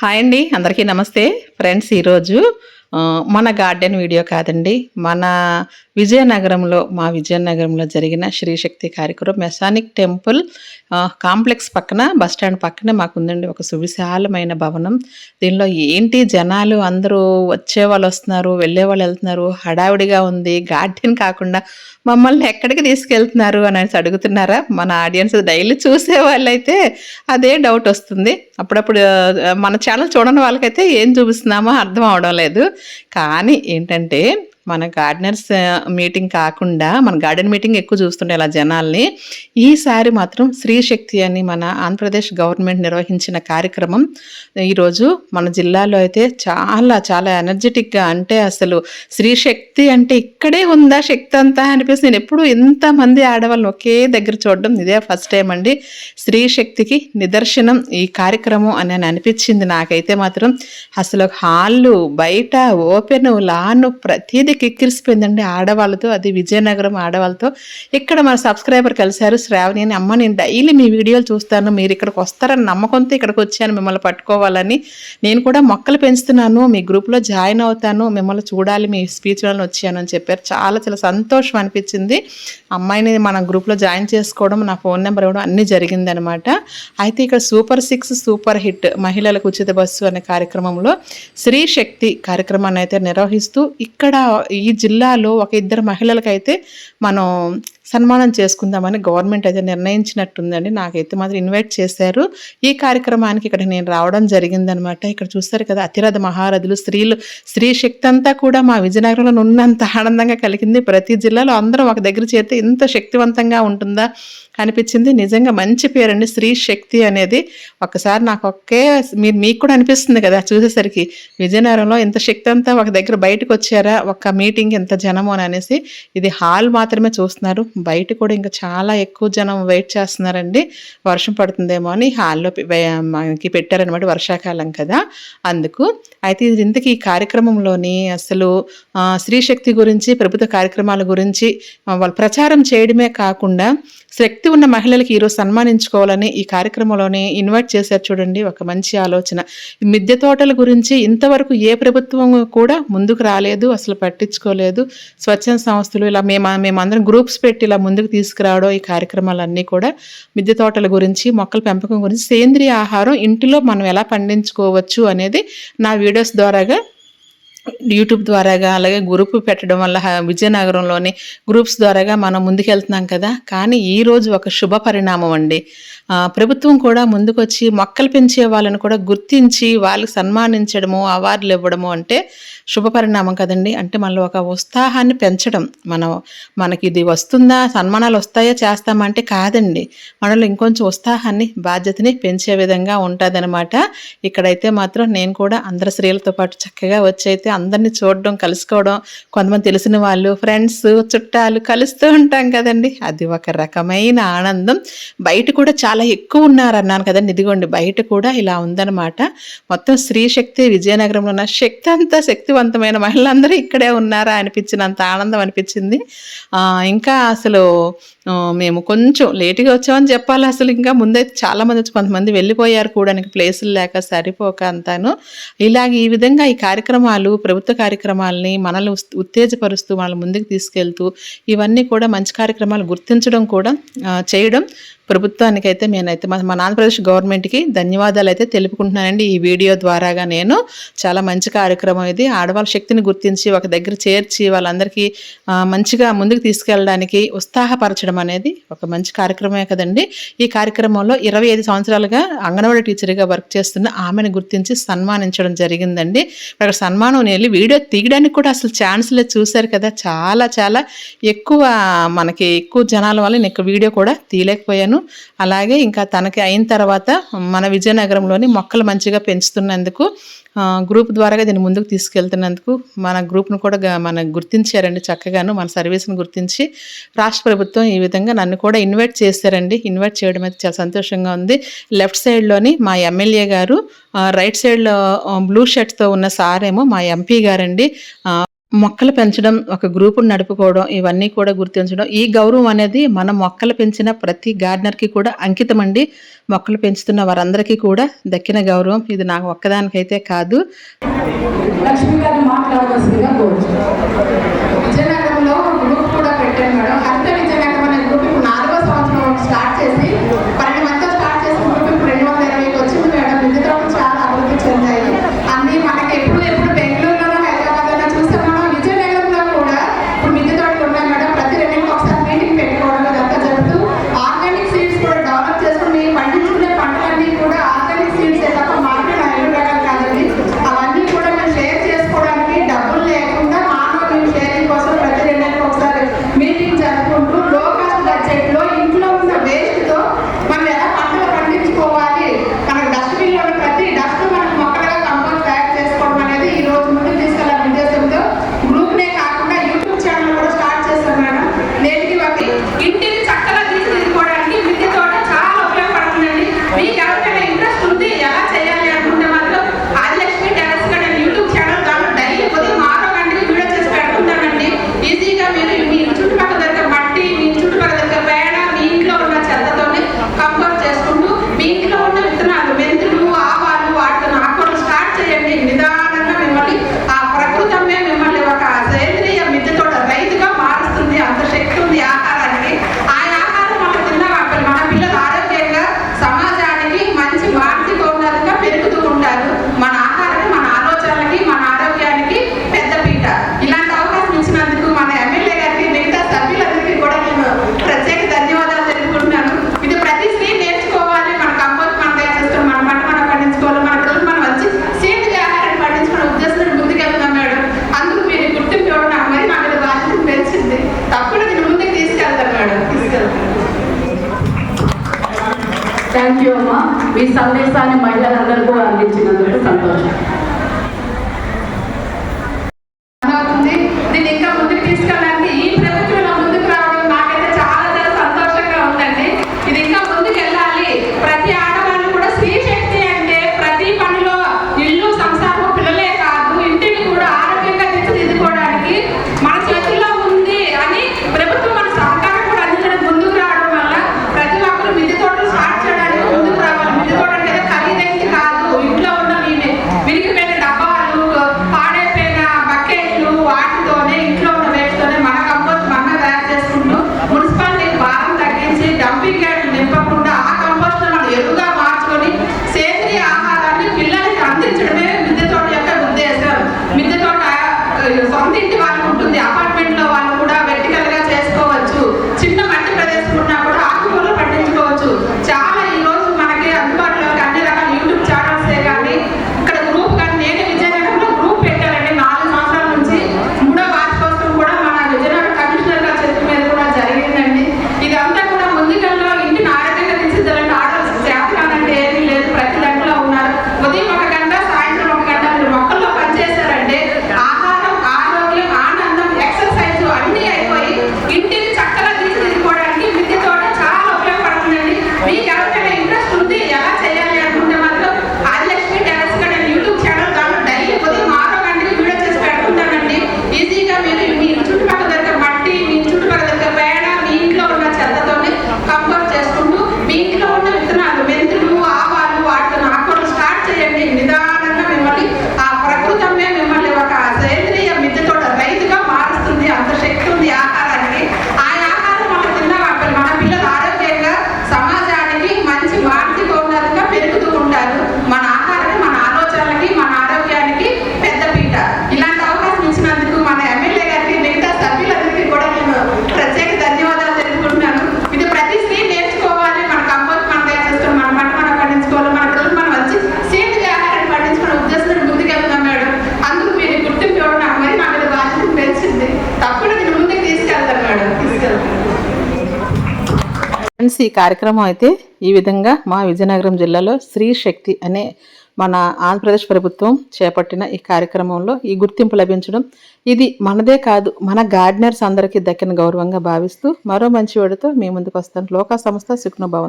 Hi అండి అందరికీ నమస్తే. ఫ్రెండ్స్ ఈరోజు మన గార్డెన్ వీడియో కాదండి. మన విజయనగరంలో మా విజయనగరంలో జరిగిన శ్రీశక్తి కార్యక్రమం మెసానిక్ టెంపుల్ కాంప్లెక్స్ పక్కన బస్ స్టాండ్ పక్కనే మాకు ఉందండి ఒక సువిశాలమైన భవనం. దీనిలో ఏంటి జనాలు అందరూ వచ్చే వాళ్ళు వస్తున్నారు వెళ్ళే వాళ్ళు వెళ్తున్నారు హడావిడిగా ఉంది గార్డెన్ కాకుండా మమ్మల్ని ఎక్కడికి తీసుకెళ్తున్నారు అని అడుగుతున్నారా? మన ఆడియన్స్ డైలీ చూసే వాళ్ళైతే అదే డౌట్ వస్తుంది. అప్పుడప్పుడు మన ఛానల్ చూడని వాళ్ళకైతే ఏం చూపిస్తున్నామో అర్థం అవడం లేదు. కానీ ఏంటంటే మన గార్డెనర్స్ మీటింగ్ కాకుండా మన గార్డెన్ మీటింగ్ ఎక్కువ చూస్తుండే ఇలా జనాల్ని. ఈసారి మాత్రం స్త్రీశక్తి అని మన ఆంధ్రప్రదేశ్ గవర్నమెంట్ నిర్వహించిన కార్యక్రమం ఈరోజు మన జిల్లాలో అయితే చాలా చాలా ఎనర్జెటిక్గా అంటే అసలు స్త్రీశక్తి అంటే ఇక్కడే ఉందా శక్తి అంతా అనిపిస్తుంది. నేను ఎప్పుడు ఇంతమంది ఆడవాళ్ళని ఒకే దగ్గర చూడడం ఇదే ఫస్ట్ టైం అండి. స్త్రీ శక్తికి నిదర్శనం ఈ కార్యక్రమం అని అని అనిపించింది నాకైతే మాత్రం. అసలు హాళ్ళు బయట ఓపెన్ లాను ప్రతిదీ కిక్కిరిసిపోయిందండి ఆడవాళ్ళతో అది విజయనగరం ఆడవాళ్ళతో. ఇక్కడ మన సబ్స్క్రైబర్ కలిశారు శ్రావణి అని అమ్మ నేను డైలీ మీ వీడియోలు చూస్తాను మీరు ఇక్కడికి వస్తారని నమ్మకంతో ఇక్కడికి వచ్చాను మిమ్మల్ని పట్టుకోవాలని. నేను కూడా మొక్కలు పెంచుతున్నాను మీ గ్రూప్లో జాయిన్ అవుతాను మిమ్మల్ని చూడాలి మీ స్పీచ్ వచ్చాను అని చెప్పారు. చాలా చాలా సంతోషం అనిపించింది. అమ్మాయిని మన గ్రూప్లో జాయిన్ చేసుకోవడం నా ఫోన్ నెంబర్ ఇవ్వడం అన్నీ జరిగిందనమాట. అయితే ఇక్కడ సూపర్ సిక్స్ సూపర్ హిట్ మహిళలకు ఉచిత బస్సు అనే కార్యక్రమంలో స్త్రీ శక్తి కార్యక్రమాన్ని అయితే నిర్వహిస్తూ ఇక్కడ ఈ జిల్లాలో ఒక ఇద్దరు మహిళలకైతే మనం సన్మానం చేసుకుందామని గవర్నమెంట్ అయితే నిర్ణయించినట్టుందండి. నాకైతే మాత్రం ఇన్వైట్ చేశారు. ఈ కార్యక్రమానికి ఇక్కడ నేను రావడం జరిగిందనమాట ఇక్కడ చూస్తారు కదా అతిరథ మహారథులు స్త్రీలు స్త్రీ శక్తి అంతా కూడా మా విజయనగరంలో ఉన్నంత ఆనందంగా కలిగింది. ప్రతి జిల్లాలో అందరం ఒక దగ్గర చేరితే ఇంత శక్తివంతంగా ఉంటుందా అనిపించింది. నిజంగా మంచి పేరండి స్త్రీ శక్తి అనేది. ఒకసారి నాకు ఒకే మీరు మీకు కూడా అనిపిస్తుంది కదా చూసేసరికి. విజయనగరంలో ఇంత శక్తి అంతా ఒక దగ్గర బయటకు వచ్చారా? ఒక మీటింగ్ ఎంత జనము అని అనేసి ఇది హాల్ మాత్రమే చూస్తున్నారు. బయట కూడా ఇంకా చాలా ఎక్కువ జనం వెయిట్ చేస్తున్నారండి. వర్షం పడుతుందేమో అని హాల్లో పె- మనకి పెట్టారనమాట వర్షాకాలం కదా. అందుకు అయితే ఇది ఇంతకీ ఈ కార్యక్రమంలోని అసలు స్త్రీశక్తి స్త్రీ శక్తి గురించి ప్రభుత్వ కార్యక్రమాల గురించి వాళ్ళు ప్రచారం చేయడమే కాకుండా శక్తి ఉన్న మహిళలకి ఈరోజు సన్మానించుకోవాలని ఈ కార్యక్రమంలోనే ఇన్వైట్ చేశారు చూడండి. ఒక మంచి ఆలోచన. ఈ మిద్దె తోటల గురించి ఇంతవరకు ఏ ప్రభుత్వం కూడా ముందుకు రాలేదు అసలు పట్టించుకోలేదు. స్వచ్ఛంద సంస్థలు ఇలా మేము మేమందరం గ్రూప్స్ పెట్టి ఇలా ముందుకు తీసుకురావడం ఈ కార్యక్రమాలన్నీ కూడా మిద్దె తోటల గురించి మొక్కల పెంపకం గురించి సేంద్రియ ఆహారం ఇంటిలో మనం ఎలా పండించుకోవచ్చు అనేది నా వీడియోస్ ద్వారాగా యూట్యూబ్ ద్వారాగా అలాగే గ్రూప్ పెట్టడం వల్ల విజయనగరంలోని గ్రూప్స్ ద్వారాగా మనం ముందుకెళ్తున్నాం కదా. కానీ ఈరోజు ఒక శుభ పరిణామం అండి. ప్రభుత్వం కూడా ముందుకొచ్చి మొక్కలు పెంచే వాళ్ళని కూడా గుర్తించి వాళ్ళకి సన్మానించడము అవార్డులు ఇవ్వడము అంటే శుభ పరిణామం కదండి. అంటే మనలో ఒక ఉత్సాహాన్ని పెంచడం. మనం మనకి ఇది వస్తుందా సన్మానాలు వస్తాయా చేస్తామంటే కాదండి. మనలో ఇంకొంచెం ఉత్సాహాన్ని బాధ్యతని పెంచే విధంగా ఉంటుందన్నమాట. ఇక్కడైతే మాత్రం నేను కూడా అందరి స్త్రీలతో పాటు చక్కగా వచ్చి అయితే అందరినీ చూడడం కలుసుకోవడం కొంతమంది తెలిసిన వాళ్ళు ఫ్రెండ్స్ చుట్టాలు కలుస్తూ ఉంటాం కదండి. అది ఒక రకమైన ఆనందం. బయట కూడా చాలా చాలా ఎక్కువ ఉన్నారు అన్నాను కదండి. ఇదిగోండి బయట కూడా ఇలా ఉందన్నమాట. మొత్తం స్త్రీ శక్తి విజయనగరంలో ఉన్న శక్తి అంతా శక్తివంతమైన మహిళలందరూ ఇక్కడే ఉన్నారా అనిపించినంత ఆనందం అనిపించింది. ఇంకా అసలు మేము కొంచెం లేటుగా వచ్చామని చెప్పాలి. అసలు ఇంకా ముందైతే చాలా మంది వచ్చి కొంతమంది వెళ్ళిపోయారు కూడా. ప్లేసులు లేక సరిపోక అంతాను. ఇలాగ ఈ విధంగా ఈ కార్యక్రమాలు ప్రభుత్వ కార్యక్రమాలని మనల్ని ఉత్తేజపరుస్తూ మనల్ని ముందుకు తీసుకెళ్తూ ఇవన్నీ కూడా మంచి కార్యక్రమాలు గుర్తించడం కూడా చేయడం ప్రభుత్వానికైతే నేనైతే మన మన ఆంధ్రప్రదేశ్ గవర్నమెంట్కి ధన్యవాదాలు అయితే తెలుపుకుంటున్నానండి. ఈ వీడియో ద్వారాగా నేను చాలా మంచి కార్యక్రమం ఇది. ఆడవాళ్ళ శక్తిని గుర్తించి ఒక దగ్గర చేర్చి వాళ్ళందరికీ మంచిగా ముందుకు తీసుకెళ్ళడానికి ఉత్సాహపరచడం అనేది ఒక మంచి కార్యక్రమమే కదండి. ఈ కార్యక్రమంలో ఇరవై ఐదు సంవత్సరాలుగా అంగన్వాడీ టీచర్గా వర్క్ చేస్తున్న ఆమెను గుర్తించి సన్మానించడం జరిగిందండి. అక్కడ సన్మానం నేను వెళ్ళి వీడియో తీయడానికి కూడా అసలు ఛాన్స్ లేదు. చూశారు కదా చాలా చాలా ఎక్కువ మనకి ఎక్కువ జనాల వల్ల నేను ఎక్కువ వీడియో కూడా తీయలేకపోయాను. అలాగే ఇంకా తనకి అయిన తర్వాత మన విజయనగరంలోని మొక్కలు మంచిగా పెంచుతున్నందుకు గ్రూప్ ద్వారాగా దీన్ని ముందుకు తీసుకెళ్తున్నందుకు మన గ్రూప్ను కూడా మన గుర్తించారండి చక్కగాను. మన సర్వీస్ని గుర్తించి రాష్ట్ర ప్రభుత్వం ఈ విధంగా నన్ను కూడా ఇన్వైట్ చేశారండి. ఇన్వైట్ చేయడం అయితే చాలా సంతోషంగా ఉంది. లెఫ్ట్ సైడ్లోని మా ఎమ్మెల్యే గారు రైట్ సైడ్లో బ్లూ షర్ట్తో ఉన్న సార్ ఏమో మా ఎంపీ గారండి. మొక్కలు పెంచడం ఒక గ్రూపును నడుపుకోవడం ఇవన్నీ కూడా గుర్తించడం. ఈ గౌరవం అనేది మన మొక్కలు పెంచిన ప్రతి గార్డెనర్కి కూడా అంకితం అండి మొక్కలు పెంచుతున్న వారందరికీ కూడా దక్కిన గౌరవం. ఇది నాకు ఒక్కదానికైతే కాదు. విజయనగరంలో గ్రూప్ కూడా పెట్టాను మేడం. మీ సందేశాన్ని మహిళలందరికీ అందించినందుకు సంతోషం. ఫ్రెండ్స్ ఈ కార్యక్రమం అయితే ఈ విధంగా మా విజయనగరం జిల్లాలో స్త్రీ శక్తి అనే మన ఆంధ్రప్రదేశ్ ప్రభుత్వం చేపట్టిన ఈ కార్యక్రమంలో ఈ గుర్తింపు లభించడం ఇది మనదే కాదు మన గార్డెనర్స్ అందరికీ దక్కిన గౌరవంగా భావిస్తూ మరో మంచి వాడితో మీ ముందుకు వస్తాను. లోకా సంస్థ సుఖ్నభవన్